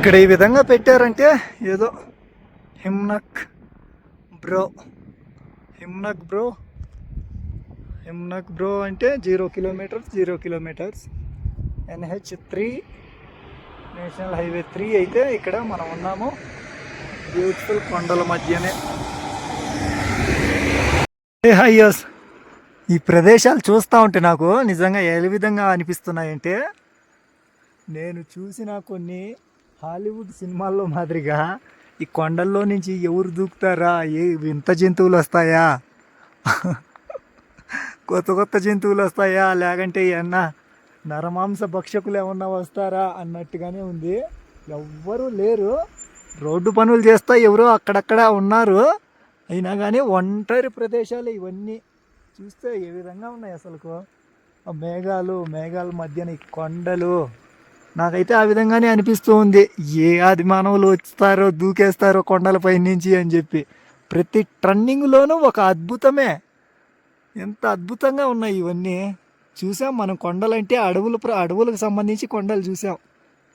ఇక్కడ ఈ విధంగా పెట్టారంటే ఏదో Himank BRO. Himank BRO. Himank BRO అంటే zero kilometres zero kilometres. NH three national highway three అయితే ఇక్కడ మనం ఉన్నాము. బ్యూటిఫుల్ కొండల మధ్యనే. ఏ ఈ ప్రదేశాలు చూస్తూ ఉంటే నాకు నిజంగా ఏ విధంగా అనిపిస్తున్నాయంటే నేను చూసిన కొన్ని హాలీవుడ్ సినిమాల్లో మాదిరిగా ఈ కొండల్లో నుంచి ఎవరు దూకుతారా? ఏ వింత జంతువులు వస్తాయా? కొత్త కొత్త జంతువులు వస్తాయా? లేకంటే ఏమన్నా నరమాంస భక్షకులు ఏమన్నా వస్తారా? అన్నట్టుగానే ఉంది. ఎవ్వరూ లేరు. రోడ్డు పనులు చేస్తా ఎవరో అక్కడక్కడ ఉన్నారు. అయినా కానీ ఒంటరి ప్రదేశాలు ఇవన్నీ చూస్తే ఏ విధంగా ఉన్నాయి అసలుకు? మేఘాలు మేఘాల మధ్యన కొండలు. నాకైతే ఆ విధంగానే అనిపిస్తూ ఉంది. ఏ ఆది మానవులు వస్తారో దూకేస్తారో కొండలపై నుంచి అని చెప్పి. ప్రతి ట్రన్నింగ్లోనూ ఒక అద్భుతమే. ఎంత అద్భుతంగా ఉన్నాయి ఇవన్నీ. చూసాం మనం కొండలంటే అడవులు ప్ర- అడవులకు సంబంధించి కొండలు చూసాం.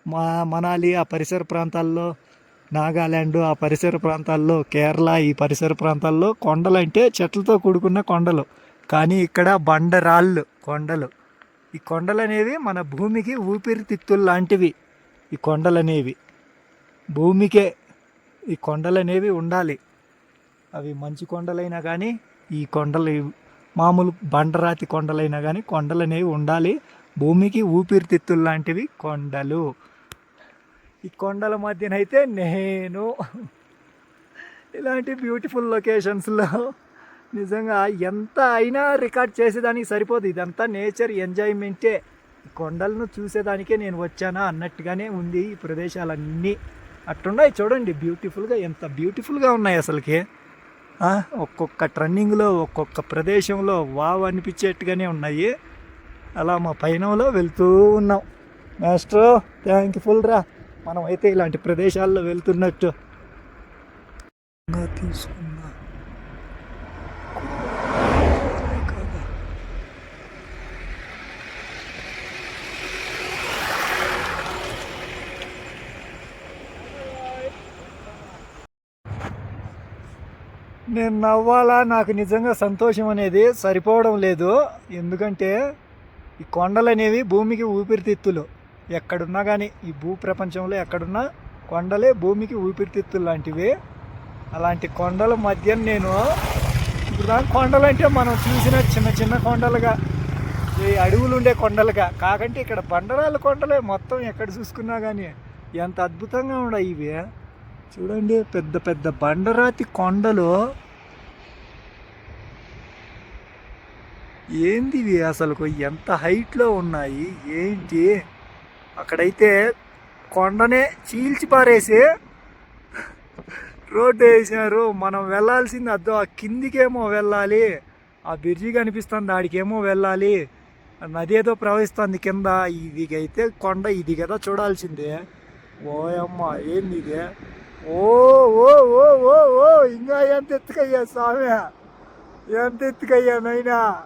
మా మనాలి ఆ పరిసర ప్రాంతాల్లో నాగాల్యాండ్ ఆ పరిసర ప్రాంతాల్లో కేరళ ఈ పరిసర ప్రాంతాల్లో కొండలంటే చెట్లతో కూడుకున్న కొండలు. కానీ ఇక్కడ బండరాళ్ళు కొండలు. ఈ కొండలు అనేవి మన భూమికి ఊపిరితిత్తులు లాంటివి. ఈ కొండలు అనేవి భూమికే ఈ కొండలు అనేవి ఉండాలి. అవి మంచి కొండలైనా కానీ ఈ కొండలు మామూలు బండరాతి కొండలైనా కానీ కొండలు అనేవి ఉండాలి. భూమికి ఊపిరితిత్తులు లాంటివి కొండలు. ఈ కొండల మధ్యనైతే నేను. ఇలాంటి బ్యూటిఫుల్ లొకేషన్స్లో నిజంగా ఎంత అయినా రికార్డ్ చేసేదానికి సరిపోదు. ఇదంతా నేచర్ ఎంజాయ్మెంటే. కొండలను చూసేదానికే నేను వచ్చానా అన్నట్టుగానే ఉంది ఈ ప్రదేశాలన్నీ. అట్టున్నాయి చూడండి బ్యూటిఫుల్గా ఎంత బ్యూటిఫుల్గా ఉన్నాయి అసలుకి. ఒక్కొక్క ట్రన్నింగ్లో ఒక్కొక్క ప్రదేశంలో వావ్ అనిపించేట్టుగానే ఉన్నాయి. అలా మా పయనంలో వెళ్తూ ఉన్నాం. మాస్టర్ థ్యాంక్ ఫుల్ రా. మనం అయితే ఇలాంటి ప్రదేశాల్లో వెళ్తున్నట్టు. తీసుకున్నాం నేను నవ్వాలా? నాకు నిజంగా సంతోషం అనేది సరిపోవడం లేదు. ఎందుకంటే ఈ కొండలు అనేవి భూమికి ఊపిరితిత్తులు. ఎక్కడున్నా కానీ ఈ భూ ప్రపంచంలో ఎక్కడున్నా కొండలే భూమికి ఊపిరితిత్తులు లాంటివి. అలాంటి కొండల మధ్య నేను ఇప్పుడు కొండలు అంటే మనం చూసిన చిన్న చిన్న కొండలుగా ఈ అడవులు ఉండే కొండలుగా. కాకంటే ఇక్కడ బండరాలు కొండలే మొత్తం ఎక్కడ చూసుకున్నా కానీ ఎంత అద్భుతంగా ఉన్నాయి ఇవి. చూడండి పెద్ద పెద్ద బండరాతి కొండలు ఏంది ఇవి అసలు? ఎంత హైట్లో ఉన్నాయి? ఏంటి? అక్కడైతే కొండనే చీల్చి పారేసి రోడ్డు వేసినారు మనం వెళ్ళాల్సింది అద్దో ఆ కిందికేమో వెళ్ళాలి. ఆ బ్రిడ్జి కనిపిస్తుంది ఆడికేమో వెళ్ళాలి. ఆ నది ఏదో ప్రవహిస్తుంది కింద. ఇదిగైతే కొండ ఇది కదా చూడాల్సిందే. ఓయమ్మ ఏంది ఇది? ఓ ఓ ఓ ఓ ఓ ఇంకా ఎంత ఎత్తుకయ్యా స్వామి? ఎంత ఎత్తుకయ్యా నైనా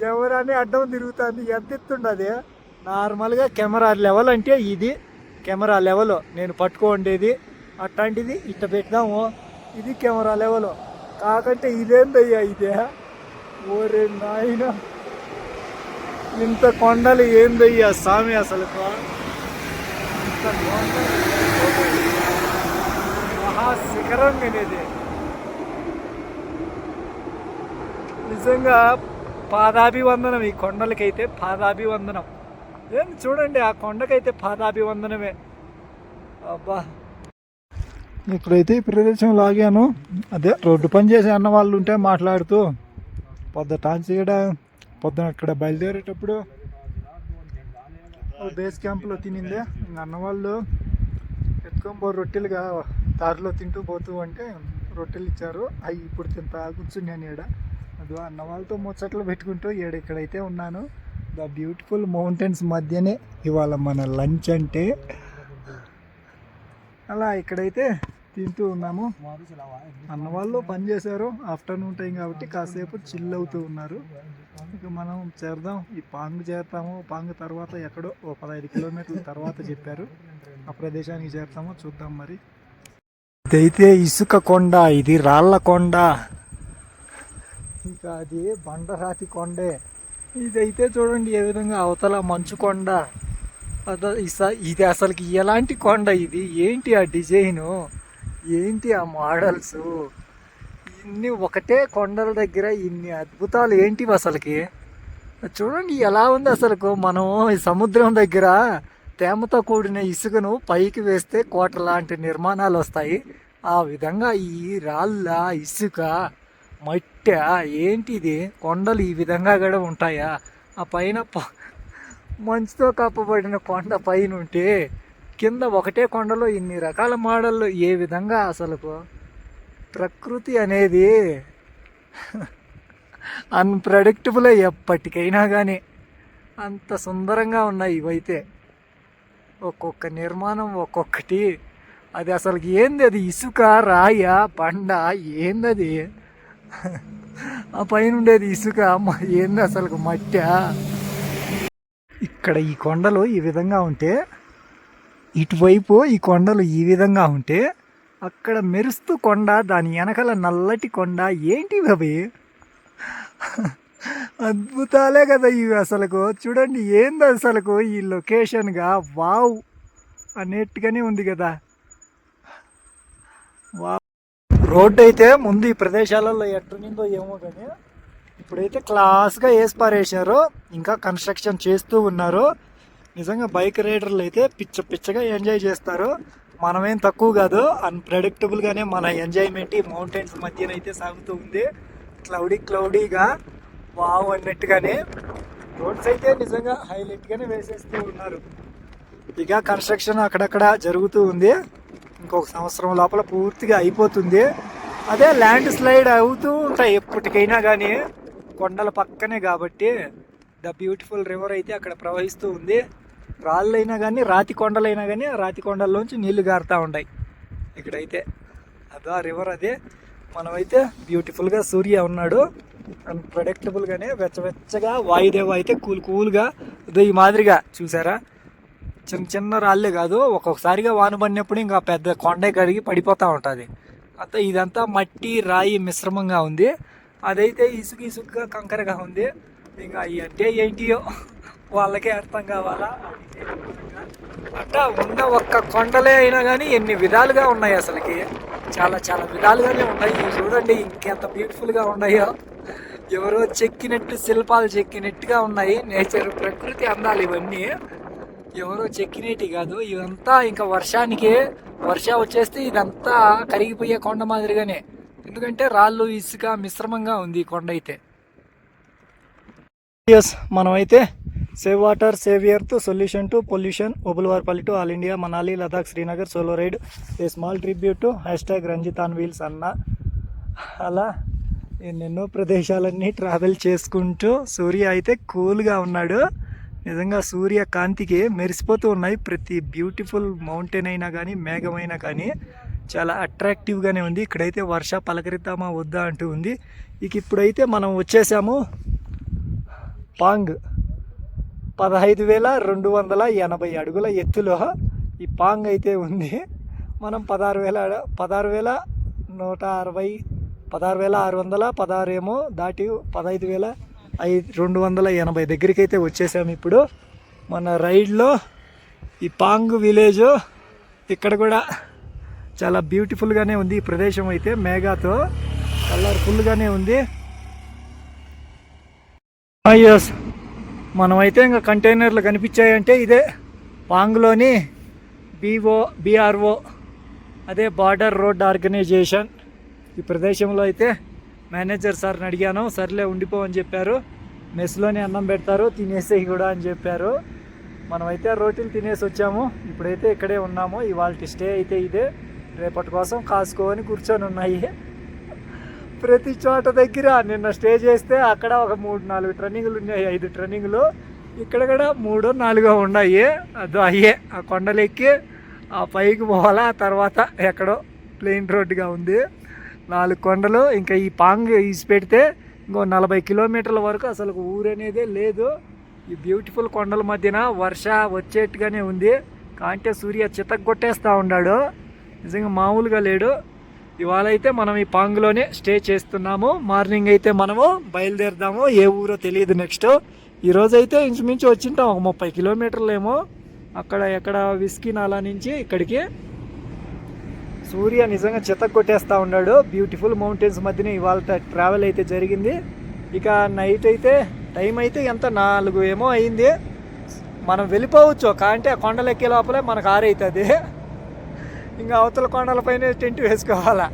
కెమెరాని అడ్డం తిరుగుతుంది. ఎంత ఎత్తుండదు నార్మల్గా కెమెరా లెవెల్ అంటే ఇది. Camera level. నేను పట్టుకోండేది. అట్లాంటిది ఇట్ట పెట్టినాము ఇది కెమెరా లెవెల్. కాకంటే ఇదేందయ్యా ఇదే? ఓరే నాయన. ఇంత కొండలు ఏందయ్యా స్వామి అసలు? ఇంత మహాశిఖరం అనేది. నిజంగా పాదాభివందనం ఈ కొండలకైతే పాదాభివందనం. ఏం చూడండి ఆ కొండకైతే పాదాభివందనమే. అబ్బా. ఇప్పుడైతే ఈ ప్రదేశం లాగాను. అదే రోడ్డు పని చేసే అన్న వాళ్ళు ఉంటే మాట్లాడుతూ పొద్దుటాన్ చేయడం పొద్దున ఇక్కడ బయలుదేరేటప్పుడు బేస్ క్యాంప్లో తినిందే. అన్నవాళ్ళు అన్న వాళ్ళు ఎత్తుకొని పో రొట్టెలుగా దారిలో తింటూ పోతూ అంటే రొట్టెలు ఇచ్చారు. అవి ఇప్పుడు తింటా కూర్చున్నాను ఈడ. అదో అన్న వాళ్ళతో ముచ్చట్లు పెట్టుకుంటూ ఈడ ఇక్కడైతే ఉన్నాను ద బ్యూటిఫుల్ మౌంటైన్స్ మధ్యనే ఇవాళ మన లంచ్ అంటే. అలా ఇక్కడైతే తింటూ ఉన్నాము. అన్న వాళ్ళు పని చేశారు. ఆఫ్టర్నూన్ టైం కాబట్టి కాసేపు చిల్ అవుతూ ఉన్నారు. ఇక మనం చేరదాం. ఈ పాంగ్ చేరుతాము. పాంగ్ తర్వాత ఎక్కడో ఓ పదహైదు కిలోమీటర్ల తర్వాత చెప్పారు. ఆ ప్రదేశానికి చేరుతామో. చూద్దాం మరి. ఇదైతే ఇసుక కొండ. ఇది రాళ్ళ కొండ. ఇంకా అది బండరాతి కొండే. ఇదైతే చూడండి ఏ విధంగా అవతల మంచు కొండ. అద- ఇది అసలుకి ఎలాంటి కొండ ఇది? ఏంటి ఆ డిజైను? ఏంటి ఆ మోడల్స్? ఇన్ని ఒకటే కొండల దగ్గర ఇన్ని అద్భుతాలు ఏంటివి అసలుకి? చూడండి ఎలా ఉంది అసలుకు. మనం ఈ సముద్రం దగ్గర తేమతో కూడిన ఇసుకను పైకి వేస్తే కోట లాంటి నిర్మాణాలు వస్తాయి. ఆ విధంగా ఈ రాళ్ళ ఇసుక మట్టి ఏంటిది? కొండలు ఈ విధంగా కూడా ఉంటాయా? ఆ పైన ప- మంచుతో కప్పబడిన కొండ పైన ఉంటే కింద ఒకటే కొండలో ఇన్ని రకాల మోడళ్ళు. ఏ విధంగా అసలు ప్రకృతి అనేది అన్ప్రెడిక్టబుల్ ఎప్పటికైనా కానీ అంత సుందరంగా ఉన్నాయి ఇవైతే. ఒక్కొక్క నిర్మాణం ఒక్కొక్కటి. అది అసలు ఏంది అది? ఇసుక రాయ బండ ఏంది అది ఆ పైన ఉండేది ఇసుక ఏంది అసలు మట్ట? ఇక్కడ ఈ కొండలు ఈ విధంగా ఉంటే ఇటువైపు ఈ కొండలు ఈ విధంగా ఉంటే అక్కడ మెరుస్తూ కొండ దాని వెనకాల నల్లటి కొండ ఏంటి అవి అద్భుతాలే కదా ఇవి అసలుకు. చూడండి ఏంది అసలుకు ఈ లొకేషన్గా? వావ్ అనేట్టుగానే ఉంది కదా. వావ్ రోడ్డు అయితే ముందు ఈ ప్రదేశాలలో ఎట్టునిందో ఏమో కానీ ఇప్పుడైతే క్లాస్గా వేసి పారేశారు. ఇంకా కన్స్ట్రక్షన్ చేస్తూ ఉన్నారు. నిజంగా బైక్ రైడర్లు అయితే పిచ్చ పిచ్చగా ఎంజాయ్ చేస్తారు. మనమేం తక్కువ కాదు. అన్ప్రెడిక్టబుల్గానే మన ఎంజాయ్మెంట్ ఈ మౌంటైన్స్ మధ్యనైతే సాగుతూ ఉంది. క్లౌడీ క్లౌడీగా వావ్ అన్నట్టుగానే రోడ్స్ అయితే నిజంగా హైలైట్గానే వేసేస్తూ ఉన్నారు. ఇక కన్స్ట్రక్షన్ అక్కడక్కడ జరుగుతూ ఉంది. ఇంకొక సంవత్సరం లోపల పూర్తిగా అయిపోతుంది. అదే ల్యాండ్ స్లైడ్ అవుతూ ఉంటాయి ఎప్పటికైనా కానీ కొండల పక్కనే కాబట్టి ద బ్యూటిఫుల్ రివర్ అయితే అక్కడ ప్రవహిస్తూ ఉంది. రాళ్ళైనా కానీ రాతి కొండలైనా కానీ రాతి కొండల్లోంచి నీళ్ళు గారుతూ ఉంటాయి ఇక్కడైతే అదా రివర్ అదే. మనమైతే బ్యూటిఫుల్గా సూర్య ఉన్నాడు. అన్ప్రెడిక్టబుల్గానే వెచ్చవెచ్చగా వాయుదేవ అయితే కూల్ కూల్గా ఈ మాదిరిగా చూసారా? చిన్న చిన్న రాళ్ళే కాదు ఒక్కొక్కసారిగా వాన పడినప్పుడు ఇంకా పెద్ద కొండ కడిగి పడిపోతూ ఉంటుంది. అంతా ఇదంతా మట్టి రాయి మిశ్రమంగా ఉంది. అదైతే ఇసుక ఇసుకగా కంకరగా ఉంది. ఇంకా అవి అంటే ఏంటియో వాళ్ళకే అర్థం కావాలా? అట్ట ఉన్న ఒక్క కొండలే అయినా కానీ ఎన్ని విధాలుగా ఉన్నాయి అసలుకి? చాలా చాలా విధాలుగానే ఉన్నాయి. చూడండి ఇంకెంత బ్యూటిఫుల్గా ఉన్నాయో. ఎవరో చెక్కినట్టు శిల్పాలు చెక్కినట్టుగా ఉన్నాయి. నేచర్ ప్రకృతి అందాలు ఇవన్నీ. ఎవరో చెక్కినేటి కాదు ఇదంతా ఇంకా వర్షానికి వర్ష వచ్చేస్తే ఇదంతా కరిగిపోయే కొండ మాదిరిగానే. ఎందుకంటే రాళ్ళు ఇసుక మిశ్రమంగా ఉంది ఈ కొండ అయితే. ఎస్ మనమైతే save water save earth solution to pollution Obulavaripalli to all India Manali Ladakh Srinagar solo ride a small tribute to hashtag Ranjith on wheels అన్న అలా ఎన్నెన్నో ప్రదేశాలన్నీ ట్రావెల్ చేసుకుంటూ సూర్య అయితే కూల్గా ఉన్నాడు. నిజంగా సూర్య కాంతికి మెరిసిపోతూ ఉన్నాయి. ప్రతి బ్యూటిఫుల్ మౌంటైన్ అయినా కానీ మేఘమైనా కానీ చాలా అట్రాక్టివ్గానే ఉంది. ఇక్కడైతే వర్ష పలకరిద్దామా వద్దా అంటూ ఉంది. ఇక ఇప్పుడైతే మనం వచ్చేసాము పాంగ్ పదహైదు వేల రెండు వందల ఎనభై అడుగుల ఎత్తులో ఈ పాంగ్ అయితే ఉంది. మనం పదహారు వేల పదహారు వేల నూట అరవై పదహారు వేల ఆరు వందల పదహారు ఏమో దాటి పదహైదు వేల ఐదు రెండు వందల ఎనభై దగ్గరికి అయితే వచ్చేసాము ఇప్పుడు. మన రైడ్లో ఈ పాంగ్ విలేజ్ ఇక్కడ కూడా చాలా బ్యూటిఫుల్గానే ఉంది ఈ ప్రదేశం అయితే మేఘాతో కలర్ఫుల్గానే ఉంది. Ah, ఎస్ మనమైతే ఇంకా కంటైనర్లు కనిపించాయంటే ఇదే పాంగ్లోని బీఓ బీఆర్ఓ అదే బార్డర్ రోడ్ ఆర్గనైజేషన్ ఈ ప్రదేశంలో అయితే. మేనేజర్ సార్ని అడిగాను సర్లే ఉండిపో అని చెప్పారు. మెస్లోనే అన్నం పెడతారు తినేసేయి కూడా అని చెప్పారు. మనమైతే రోటీలు తినేసి వచ్చాము. ఇప్పుడైతే ఇక్కడే ఉన్నాము. ఇవాళ స్టే అయితే ఇదే. రేపటి కోసం కాసుకోని కూర్చొని ఉన్నాయి. ప్రతి చోట దగ్గర నిన్న స్టే చేస్తే అక్కడ ఒక మూడు నాలుగు ట్రన్నింగ్లు ఉన్నాయి. ఐదు ట్రన్నింగ్లు. ఇక్కడ కూడా మూడో నాలుగో ఉన్నాయి. అదో అయ్యే ఆ కొండలు ఎక్కి ఆ పైకి పోవాలా? ఆ తర్వాత ఎక్కడో ప్లెయిన్ రోడ్డుగా ఉంది. నాలుగు కొండలు ఇంకా ఈ పాంగ్ ఈసి పెడితే ఇంకో నలభై కిలోమీటర్ల వరకు అసలు ఊరు లేదు. ఈ బ్యూటిఫుల్ కొండల మధ్యన వర్ష వచ్చేట్టుగానే ఉంది. కాంటే సూర్య చితక్ కొట్టేస్తూ ఉన్నాడు నిజంగా మామూలుగా లేడు. ఇవాళ అయితే మనం ఈ పాంగులోనే స్టే చేస్తున్నాము. మార్నింగ్ అయితే మనము బయలుదేరుదాము. ఏ ఊరో తెలియదు నెక్స్ట్. ఈరోజు అయితే ఇంచుమించు వచ్చింటాం ఒక ముప్పై కిలోమీటర్లు ఏమో అక్కడ ఎక్కడ విస్కీ నాలా నుంచి ఇక్కడికి సూర్య నిజంగా చెత్త కొట్టేస్తూ ఉన్నాడు. బ్యూటిఫుల్ మౌంటైన్స్ మధ్యనే ఇవాళ ట్రావెల్ అయితే జరిగింది. ఇక నైట్ అయితే టైం అయితే ఎంత? నాలుగు ఏమో అయింది. మనం వెళ్ళిపోవచ్చు. కాంటే ఆ కొండలు ఎక్కే లోపలే మనకు ఆరైతుంది. ఇంకా అవతల కొండలపైన టెంట్ వేసుకోవాలా?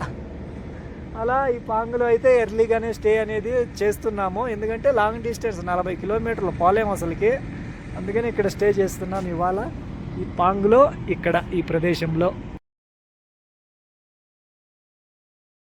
అలా ఈ పాంగులో అయితే ఎర్లీగానే స్టే అనేది చేస్తున్నాము. ఎందుకంటే లాంగ్ డిస్టెన్స్ నలభై కిలోమీటర్లు పోలేము అసలుకి. అందుకని ఇక్కడ స్టే చేస్తున్నాం ఇవాళ. ఈ పాంగులో ఇక్కడ ఈ ప్రదేశంలో.